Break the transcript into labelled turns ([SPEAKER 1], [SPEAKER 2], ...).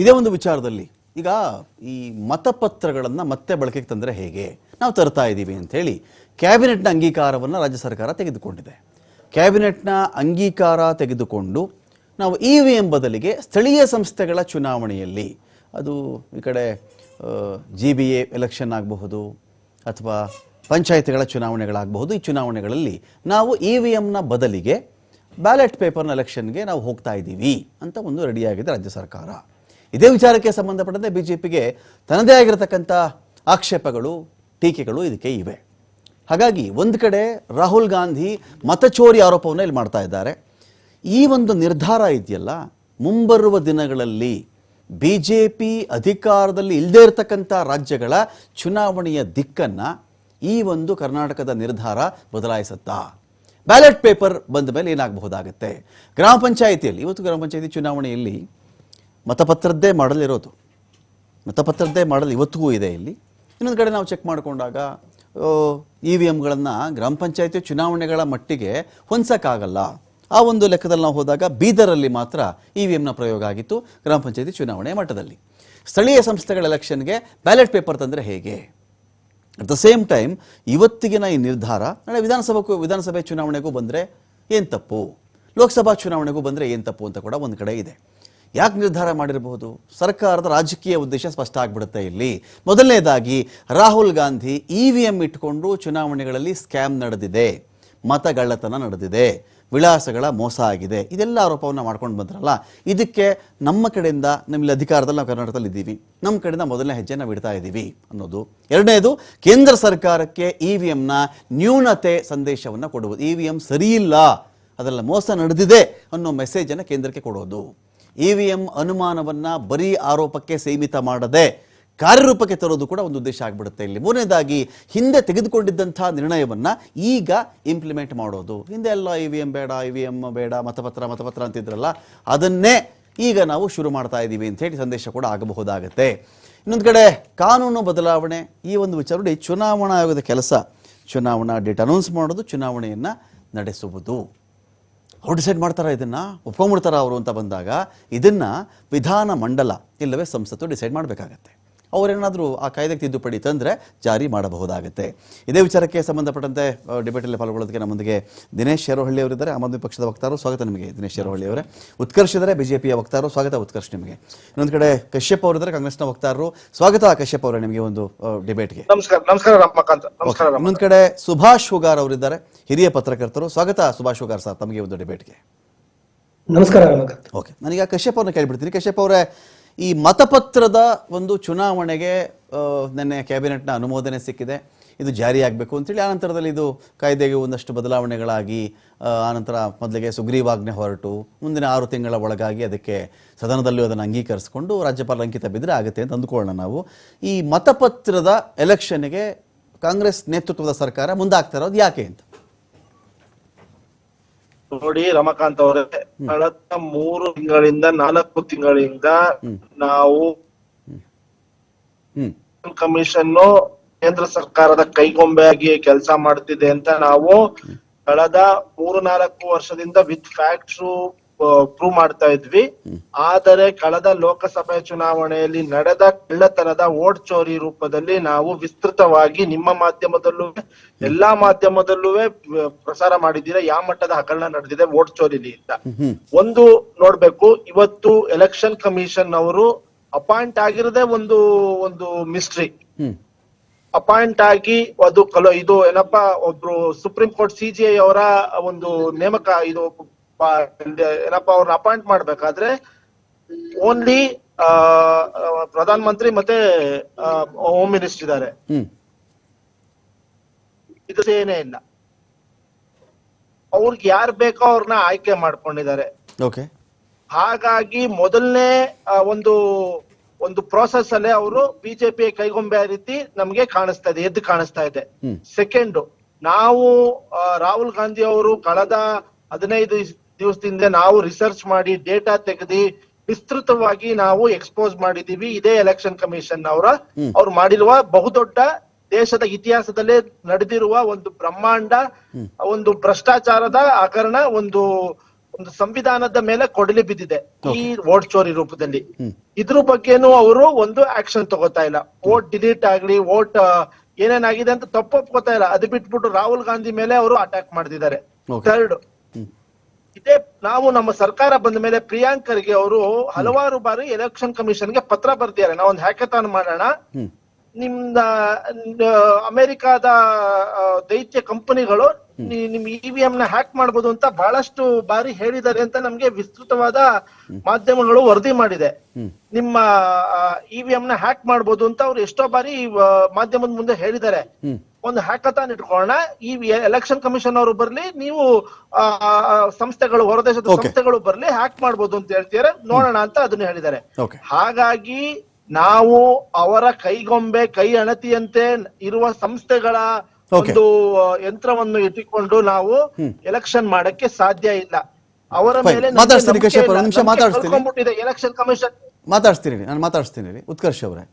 [SPEAKER 1] ಇದೇ ಒಂದು ವಿಚಾರದಲ್ಲಿ ಈಗ ಈ ಮತಪತ್ರಗಳನ್ನು ಮತ್ತೆ ಬಳಕೆಗೆ ತಂದರೆ ಹೇಗೆ? ನಾವು ತರ್ತಾ ಇದ್ದೀವಿ ಅಂಥೇಳಿ ಕ್ಯಾಬಿನೆಟ್ನ ಅಂಗೀಕಾರವನ್ನು ರಾಜ್ಯ ಸರ್ಕಾರ ತೆಗೆದುಕೊಂಡಿದೆ. ಕ್ಯಾಬಿನೆಟ್ನ ಅಂಗೀಕಾರ ತೆಗೆದುಕೊಂಡು ನಾವು ಇ ವಿ ಎಂ ಬದಲಿಗೆ ಸ್ಥಳೀಯ ಸಂಸ್ಥೆಗಳ ಚುನಾವಣೆಯಲ್ಲಿ ಅದು ಈ ಕಡೆ ಜಿ ಬಿ ಎ ಎಲೆಕ್ಷನ್ ಆಗಬಹುದು ಅಥವಾ ಪಂಚಾಯತ್ಗಳ ಚುನಾವಣೆಗಳಾಗಬಹುದು, ಈ ಚುನಾವಣೆಗಳಲ್ಲಿ ನಾವು ಇ ವಿ ಎಮ್ನ ಬದಲಿಗೆ ಬ್ಯಾಲೆಟ್ ಪೇಪರ್ನ ಎಲೆಕ್ಷನ್ಗೆ ನಾವು ಹೋಗ್ತಾ ಇದ್ದೀವಿ ಅಂತ ಒಂದು ರೆಡಿಯಾಗಿದೆ ರಾಜ್ಯ ಸರ್ಕಾರ. ಇದೇ ವಿಚಾರಕ್ಕೆ ಸಂಬಂಧಪಟ್ಟಂತೆ ಬಿ ಜೆ ಪಿಗೆ ತನ್ನದೇ ಆಗಿರತಕ್ಕಂಥ ಆಕ್ಷೇಪಗಳು, ಟೀಕೆಗಳು ಇದಕ್ಕೆ ಇವೆ. ಹಾಗಾಗಿ ಒಂದು ಕಡೆ ರಾಹುಲ್ ಗಾಂಧಿ ಮತಚೋರಿ ಆರೋಪವನ್ನು ಇಲ್ಲಿ ಮಾಡ್ತಾ ಇದ್ದಾರೆ. ಈ ಒಂದು ನಿರ್ಧಾರ ಇದೆಯಲ್ಲ, ಮುಂಬರುವ ದಿನಗಳಲ್ಲಿ ಬಿ ಜೆ ಪಿ ಅಧಿಕಾರದಲ್ಲಿ ಇಲ್ಲದೇ ಇರತಕ್ಕಂಥ ರಾಜ್ಯಗಳ ಚುನಾವಣೆಯ ದಿಕ್ಕನ್ನು ಈ ಒಂದು ಕರ್ನಾಟಕದ ನಿರ್ಧಾರ ಬದಲಾಯಿಸುತ್ತಾ? ಬ್ಯಾಲೆಟ್ ಪೇಪರ್ ಬಂದ ಮೇಲೆ ಏನಾಗಬಹುದಾಗುತ್ತೆ? ಗ್ರಾಮ ಪಂಚಾಯಿತಿಯಲ್ಲಿ, ಇವತ್ತು ಗ್ರಾಮ ಪಂಚಾಯಿತಿ ಚುನಾವಣೆಯಲ್ಲಿ ಮತಪತ್ರದ್ದೇ ಮಾಡಲಿರೋದು. ಮತಪತ್ರದ್ದೇ ಮಾಡಲು ಇವತ್ತಿಗೂ ಇದೆ ಇಲ್ಲಿ. ಇನ್ನೊಂದು ಕಡೆ ನಾವು ಚೆಕ್ ಮಾಡಿಕೊಂಡಾಗ ಇ ವಿ ಎಮ್ಗಳನ್ನು ಗ್ರಾಮ ಪಂಚಾಯತಿ ಚುನಾವಣೆಗಳ ಮಟ್ಟಿಗೆ ಹೊಂದಕ್ಕಾಗಲ್ಲ ಆ ಒಂದು ಲೆಕ್ಕದಲ್ಲಿ ನಾವು ಹೋದಾಗ ಬೀದರಲ್ಲಿ ಮಾತ್ರ ಇ ವಿ ಎಮ್ನ ಪ್ರಯೋಗ ಆಗಿತ್ತು ಗ್ರಾಮ ಪಂಚಾಯತಿ ಚುನಾವಣೆ ಮಟ್ಟದಲ್ಲಿ. ಸ್ಥಳೀಯ ಸಂಸ್ಥೆಗಳ ಎಲೆಕ್ಷನ್ಗೆ ಬ್ಯಾಲೆಟ್ ಪೇಪರ್ ತಂದರೆ ಹೇಗೆ? ಅಟ್ ದ ಸೇಮ್ ಟೈಮ್ ಇವತ್ತಿಗಿನ ಈ ನಿರ್ಧಾರ, ನಾಳೆ ವಿಧಾನಸಭೆಗೂ ವಿಧಾನಸಭೆ ಚುನಾವಣೆಗೂ ಬಂದರೆ ಏನು ತಪ್ಪು? ಲೋಕಸಭಾ ಚುನಾವಣೆಗೂ ಬಂದರೆ ಏನು ತಪ್ಪು ಅಂತ ಕೂಡ ಒಂದು ಕಡೆ ಇದೆ. ಯಾಕೆ ನಿರ್ಧಾರ ಮಾಡಿರಬಹುದು? ಸರ್ಕಾರದ ರಾಜಕೀಯ ಉದ್ದೇಶ ಸ್ಪಷ್ಟ ಆಗಿಬಿಡುತ್ತೆ ಇಲ್ಲಿ. ಮೊದಲನೇದಾಗಿ, Rahul Gandhi E V M ಇಟ್ಕೊಂಡು ಚುನಾವಣೆಗಳಲ್ಲಿ ಸ್ಕ್ಯಾಮ್ ನಡೆದಿದೆ. ಮತಗಳ್ಳತನ ನಡೆದಿದೆ. ವಿಳಾಸಗಳ ಮೋಸ ಆಗಿದೆ. ಇದೆಲ್ಲ ಆರೋಪವನ್ನು ಮಾಡ್ಕೊಂಡು ಬಂದ್ರಲ್ಲ, ಇದಕ್ಕೆ ನಮ್ಮ ಕಡೆಯಿಂದ ನಮ್ಮಲ್ಲಿ ಅಧಿಕಾರದಲ್ಲಿ ನಾವು ಕರ್ನಾಟಕದಲ್ಲಿ ಇದ್ದೀವಿ. ನಮ್ಮ ಕಡೆಯಿಂದ ಮೊದಲನೇ ಹೆಜ್ಜೆ ನಾವು ಇಡ್ತಾ ಇದ್ದೀವಿ ಅನ್ನೋದು. ಎರಡನೇದು, ಕೇಂದ್ರ ಸರ್ಕಾರಕ್ಕೆ ಇ ವಿ ಎಮ್ನ ನ್ಯೂನತೆ ಸಂದೇಶವನ್ನು ಕೊಡುವುದು. ಇ ವಿ ಎಂ ಸರಿಯಿಲ್ಲ ಅದರಲ್ಲಿ ಮೋಸ ನಡೆದಿದೆ ಅನ್ನೋ ಮೆಸೇಜನ್ನು ಕೇಂದ್ರಕ್ಕೆ ಕೊಡೋದು. ಇ ವಿ ಎಂ ಅನುಮಾನವನ್ನು ಬರೀ ಆರೋಪಕ್ಕೆ ಸೀಮಿತ ಮಾಡದೆ ಕಾರ್ಯರೂಪಕ್ಕೆ ತರೋದು ಕೂಡ ಒಂದು ಉದ್ದೇಶ ಆಗಿಬಿಡುತ್ತೆ ಇಲ್ಲಿ. ಮೂರನೇದಾಗಿ, ಹಿಂದೆ ತೆಗೆದುಕೊಂಡಿದ್ದಂಥ ನಿರ್ಣಯವನ್ನು ಈಗ ಇಂಪ್ಲಿಮೆಂಟ್ ಮಾಡೋದು. ಹಿಂದೆ ಎಲ್ಲ ಇ ವಿ ಎಂ ಬೇಡ ಇ ವಿ ಬೇಡ, ಮತಪತ್ರ ಮತಪತ್ರ ಅಂತಿದ್ರಲ್ಲ, ಅದನ್ನೇ ಈಗ ನಾವು ಶುರು ಮಾಡ್ತಾ ಇದ್ದೀವಿ ಅಂತ ಹೇಳಿ ಸಂದೇಶ ಕೂಡ ಆಗಬಹುದಾಗತ್ತೆ. ಇನ್ನೊಂದು ಕಡೆ, ಕಾನೂನು ಬದಲಾವಣೆ, ಈ ಒಂದು ವಿಚಾರ ಚುನಾವಣಾ ಆಯೋಗದ ಕೆಲಸ. ಚುನಾವಣಾ ಡೇಟ್ ಅನೌನ್ಸ್ ಮಾಡೋದು, ಚುನಾವಣೆಯನ್ನು ನಡೆಸುವುದು. ಅವ್ರು ಡಿಸೈಡ್ ಮಾಡ್ತಾರ ಇದನ್ನ? ಒಪ್ಕೊಂಡ್ಬಿಡ್ತಾರ ಅವರು ಅಂತ ಬಂದಾಗ ಇದನ್ನ ವಿಧಾನ ಮಂಡಲ, ಇಲ್ಲವೇ ಸಂಸತ್ತು ಡಿಸೈಡ್ ಮಾಡಬೇಕಾಗತ್ತೆ. ಅವರೇನಾದರೂ ಆ ಕಾಯ್ದೆಗೆ ತಿದ್ದುಪಡಿ ತಂದರೆ ಜಾರಿ ಮಾಡಬಹುದಾಗುತ್ತೆ. ಇದೇ ವಿಚಾರಕ್ಕೆ ಸಂಬಂಧಪಟ್ಟಂತೆ ಡಿಬೇಟಲ್ಲಿ ಪಾಲ್ಗೊಳ್ಳೋದಕ್ಕೆ ನಮ್ಮೊಂದಿಗೆ ದಿನೇಶ್ ಶೇರೋಹಳ್ಳಿ ಅವರಿದ್ದಾರೆ. ಆಮ್ ಆದ್ಮಿ ಪಕ್ಷದ ವಕ್ತಾರರು ಸ್ವಾಗತ ನಿಮಗೆ ದಿನೇಶ್ ಶೇರೋಹಳ್ಳಿ ಅವರೇ. ಉತ್ಕರ್ಷ್ ಇದ್ದಾರೆ ಬಿಜೆಪಿಯ ವಕ್ತಾರರು ಸ್ವಾಗತ ಉತ್ಕರ್ಷ್ ನಿಮಗೆ. ಇನ್ನೊಂದು ಕಡೆ ಕಶ್ಯಪ್ ಅವರಿದ್ದಾರೆ ಕಾಂಗ್ರೆಸ್ನ ವಕ್ತಾರರು. ಸ್ವಾಗತ ಕಶ್ಯಪ್ ಅವರೇ ನಿಮಗೆ ಒಂದು ಡಿಬೇಟ್ಗೆ.
[SPEAKER 2] ನಮಸ್ಕಾರ ನಮಸ್ಕಾರ ರಮಕಾಂತ್ ನಮಸ್ಕಾರ ರಮ
[SPEAKER 1] ಇನ್ನೊಂದು ಕಡೆ ಸುಭಾಷ್ ಹುಗಾರ್ ಅವರಿದ್ದಾರೆ. ಹಿರಿಯ ಪತ್ರಕರ್ತರು ಸ್ವಾಗತ ಸುಭಾಷ್ ಹುಗಾರ್ ಸರ್ ತಮಗೆ ಒಂದು ಡಿಬೇಟ್ಗೆ.
[SPEAKER 3] ನಮಸ್ಕಾರ ರಮಕಾಂತ್
[SPEAKER 1] ಓಕೆ ನಾನೀಗ ಕಶ್ಯಪ್ ಅವ್ರನ್ನ ಕೇಳಿಬಿಡ್ತೀನಿ. ಕಶ್ಯಪ್ ಅವರೇ ಈ ಮತಪತ್ರದ ಒಂದು ಚುನಾವಣೆಗೆ ನಿನ್ನೆ ಕ್ಯಾಬಿನೆಟ್ನ ಅನುಮೋದನೆ ಸಿಕ್ಕಿದೆ. ಇದು ಜಾರಿಯಾಗಬೇಕು ಅಂತೇಳಿ ಆನಂತರದಲ್ಲಿ ಇದು ಕಾಯ್ದೆಗೆ ಒಂದಷ್ಟು ಬದಲಾವಣೆಗಳಾಗಿ ಆನಂತರ ಮೊದಲಿಗೆ ಸುಗ್ರೀವಾಜ್ಞೆ ಹೊರಟು, ಮುಂದಿನ ಆರು ತಿಂಗಳ ಒಳಗಾಗಿ ಅದಕ್ಕೆ ಸದನದಲ್ಲೂ ಅದನ್ನು ಅಂಗೀಕರಿಸಿಕೊಂಡು ರಾಜ್ಯಪಾಲ ಅಂಕಿತ ಬಿದ್ದರೆ ಆಗುತ್ತೆ ಅಂತ ಅಂದುಕೊಳ್ಳೋಣ ನಾವು. ಈ ಮತಪತ್ರದ ಎಲೆಕ್ಷನ್ಗೆ ಕಾಂಗ್ರೆಸ್ ನೇತೃತ್ವದ ಸರ್ಕಾರ ಮುಂದಾಗ್ತಾ ಇರೋದು ಯಾಕೆ ಅಂತ?
[SPEAKER 2] ನೋಡಿ, ರಮಕಾಂತ್ ಅವರೇ ಕಳೆದ ಮೂರು ತಿಂಗಳಿಂದ ನಾಲ್ಕು ತಿಂಗಳಿಂದ ನಾವು ಕಮಿಷನ್ ಕೇಂದ್ರ ಸರ್ಕಾರದ ಕೈಗೊಂಬೆಯಾಗಿ ಕೆಲಸ ಮಾಡ್ತಿದೆ ಅಂತ ನಾವು ಕಳೆದ ಮೂರು ನಾಲ್ಕು ವರ್ಷದಿಂದ ವಿತ್ ಫ್ಯಾಕ್ಟ್ಸ್ ಪ್ರೂವ್ ಮಾಡ್ತಾ ಇದ್ವಿ. ಆದರೆ ಕಳೆದ ಲೋಕಸಭೆ ಚುನಾವಣೆಯಲ್ಲಿ ನಡೆದ ಕಳ್ಳತನದ ಓಟ್ ಚೋರಿ ರೂಪದಲ್ಲಿ ನಾವು ವಿಸ್ತೃತವಾಗಿ ನಿಮ್ಮ ಮಾಧ್ಯಮದಲ್ಲೂ ಎಲ್ಲಾ ಮಾಧ್ಯಮದಲ್ಲೂ ಪ್ರಸಾರ ಮಾಡಿದ್ದೀರಾ, ಯಾವ ಮಟ್ಟದ ಹಗರಣ ನಡೆದಿದೆ, ಓಟ್ ಚೋರಿಲಿ ಅಂತ. ಒಂದು ನೋಡ್ಬೇಕು, ಇವತ್ತು ಎಲೆಕ್ಷನ್ ಕಮಿಷನ್ ಅವರು ಅಪಾಯಿಂಟ್ ಆಗಿರದೆ ಒಂದು ಒಂದು ಮಿಸ್ಟ್ರಿ. ಅಪಾಯಿಂಟ್ ಆಗಿ ಅದು ಕಲೋ, ಇದು ಏನಪ್ಪಾ, ಒಬ್ರು ಸುಪ್ರೀಂ ಕೋರ್ಟ್ ಸಿಜಿಐ ಅವರ ಒಂದು ನೇಮಕ, ಇದು ಏನಪ್ಪಾ ಅವ್ರನ್ನ ಅಪಾಯಿಂಟ್ ಮಾಡ್ಬೇಕಾದ್ರೆ ಓನ್ಲಿ ಪ್ರಧಾನ ಮಂತ್ರಿ ಮತ್ತೆ ಹೋಮ್ ಮಿನಿಸ್ಟರ್ ಇದ್ದಾರೆ. ಇದು ಏನೇ ಇಲ್ಲ. ಅವ್ರಿಗೆ ಯಾರು ಬೇಕೋ ಅವ್ರನ್ನ ಆಯ್ಕೆ ಮಾಡ್ಕೊಂಡಿದ್ದಾರೆ. ಹಾಗಾಗಿ ಮೊದಲನೇ ಒಂದು ಒಂದು ಪ್ರೋಸೆಸ್ ಅಲ್ಲೇ ಅವರು ಬಿಜೆಪಿ ಕೈಗೊಂಬೆ ರೀತಿ ನಮ್ಗೆ ಕಾಣಿಸ್ತಾ ಇದೆ ಎದ್ದು ಕಾಣಿಸ್ತಾ ಇದೆ. ಸೆಕೆಂಡ್ ನಾವು ರಾಹುಲ್ ಗಾಂಧಿ ಅವರು ಕಳೆದ ಹದಿನೈದು ದಿವಸದಿಂದ ನಾವು ರಿಸರ್ಚ್ ಮಾಡಿ ಡೇಟಾ ತೆಗೆದಿ ವಿಸ್ತೃತವಾಗಿ ನಾವು ಎಕ್ಸ್ಪೋಸ್ ಮಾಡಿದೀವಿ ಇದೇ ಎಲೆಕ್ಷನ್ ಕಮಿಷನ್ ಅವರ. ಅವ್ರು ಮಾಡಿರುವ ಬಹುದೊಡ್ಡ ದೇಶದ ಇತಿಹಾಸದಲ್ಲೇ ನಡೆದಿರುವ ಒಂದು ಬ್ರಹ್ಮಾಂಡ ಒಂದು ಭ್ರಷ್ಟಾಚಾರದ ಹಗರಣ ಒಂದು ಒಂದು ಸಂವಿಧಾನದ ಮೇಲೆ ಕೊಡಲಿ ಬಿದ್ದಿದೆ. ಈ ವೋಟ್ ಚೋರಿ ರೂಪದಲ್ಲಿ. ಇದ್ರ ಬಗ್ಗೆನೂ ಅವರು ಒಂದು ಆಕ್ಷನ್ ತಗೋತಾ ಇಲ್ಲ. ವೋಟ್ ಡಿಲೀಟ್ ಆಗ್ಲಿ ವೋಟ್ ಏನೇನಾಗಿದೆ ಅಂತ ತಪ್ಪೊಪ್ಕೋತಾ ಇಲ್ಲ. ಅದು ಬಿಟ್ಬಿಟ್ಟು ರಾಹುಲ್ ಗಾಂಧಿ ಮೇಲೆ ಅವರು ಅಟ್ಯಾಕ್ ಮಾಡ್ತಿದ್ದಾರೆ. ಥರ್ಡ್ ಇದೇ. ನಾವು ನಮ್ಮ ಸರ್ಕಾರ ಬಂದ ಮೇಲೆ ಪ್ರಿಯಾಂಕ್ ಖರ್ಗೆ ಅವರು ಹಲವಾರು ಬಾರಿ ಎಲೆಕ್ಷನ್ ಕಮಿಷನ್ಗೆ ಪತ್ರ ಬರ್ತಿದ್ದಾರೆ ನಾವು ಒಂದು ಹ್ಯಾಕಥಾನ್ ಮಾಡೋಣ. ನಿಮ್ದ ಅಮೆರಿಕಾದ ದೈತ್ಯ ಕಂಪನಿಗಳು ನಿಮ್ ಇವಿಎಂ ನ ಹ್ಯಾಕ್ ಮಾಡ್ಬೋದು ಅಂತ ಬಹಳಷ್ಟು ಬಾರಿ ಹೇಳಿದ್ದಾರೆ ಅಂತ ನಮ್ಗೆ ವಿಸ್ತೃತವಾದ ಮಾಧ್ಯಮಗಳು ವರದಿ ಮಾಡಿದೆ. ನಿಮ್ಮ ಇವಿಎಂ ನ ಹ್ಯಾಕ್ ಮಾಡ್ಬೋದು ಅಂತ ಅವ್ರು ಎಷ್ಟೋ ಬಾರಿ ಮಾಧ್ಯಮದ ಮುಂದೆ ಹೇಳಿದ್ದಾರೆ. ಒಂದು ಹ್ಯಾಕ್ ಅಂತ ಇಟ್ಕೊಳ್ಳೋಣ ಈ ಎಲೆಕ್ಷನ್ ಕಮಿಷನ್ ಅವರು ಬರ್ಲಿ ನೀವು ಸಂಸ್ಥೆಗಳು ಹೊರದೇಶದ. ಸಂಸ್ಥೆಗಳು ಬರ್ಲಿ ಹ್ಯಾಕ್ ಮಾಡ್ಬೋದು ಅಂತ ಹೇಳ್ತಿದ್ದಾರೆ. ನೋಡೋಣ ಅಂತ ಅದನ್ನ ಹೇಳಿದ್ದಾರೆ. ಹಾಗಾಗಿ ನಾವು ಅವರ ಕೈಗೊಂಬೆ ಕೈ ಅಣತಿಯಂತೆ ಇರುವ ಸಂಸ್ಥೆಗಳ. ಒಂದು ಯಂತ್ರವನ್ನು ಇಟ್ಟುಕೊಂಡು ನಾವು ಎಲೆಕ್ಷನ್ ಮಾಡಕ್ಕೆ ಸಾಧ್ಯ ಇಲ್ಲ. ಅವರ ಮೇಲೆ
[SPEAKER 1] ಮಾತಾಡ್ತೀನಿ ಕಶ್ಯಪ್ ಒಂದು ನಿಮಿಷ ಮಾತಾಡ್ತೀನಿ.
[SPEAKER 2] ಎಲೆಕ್ಷನ್ ಕಮಿಷನ್
[SPEAKER 1] ಮಾತಾಡ್ತೀನಿ ನಾನು ಮಾತಾಡಿಸ್ತೀನಿ ರೀ ಉತ್ಕರ್ಷ್ ಅವರೇ.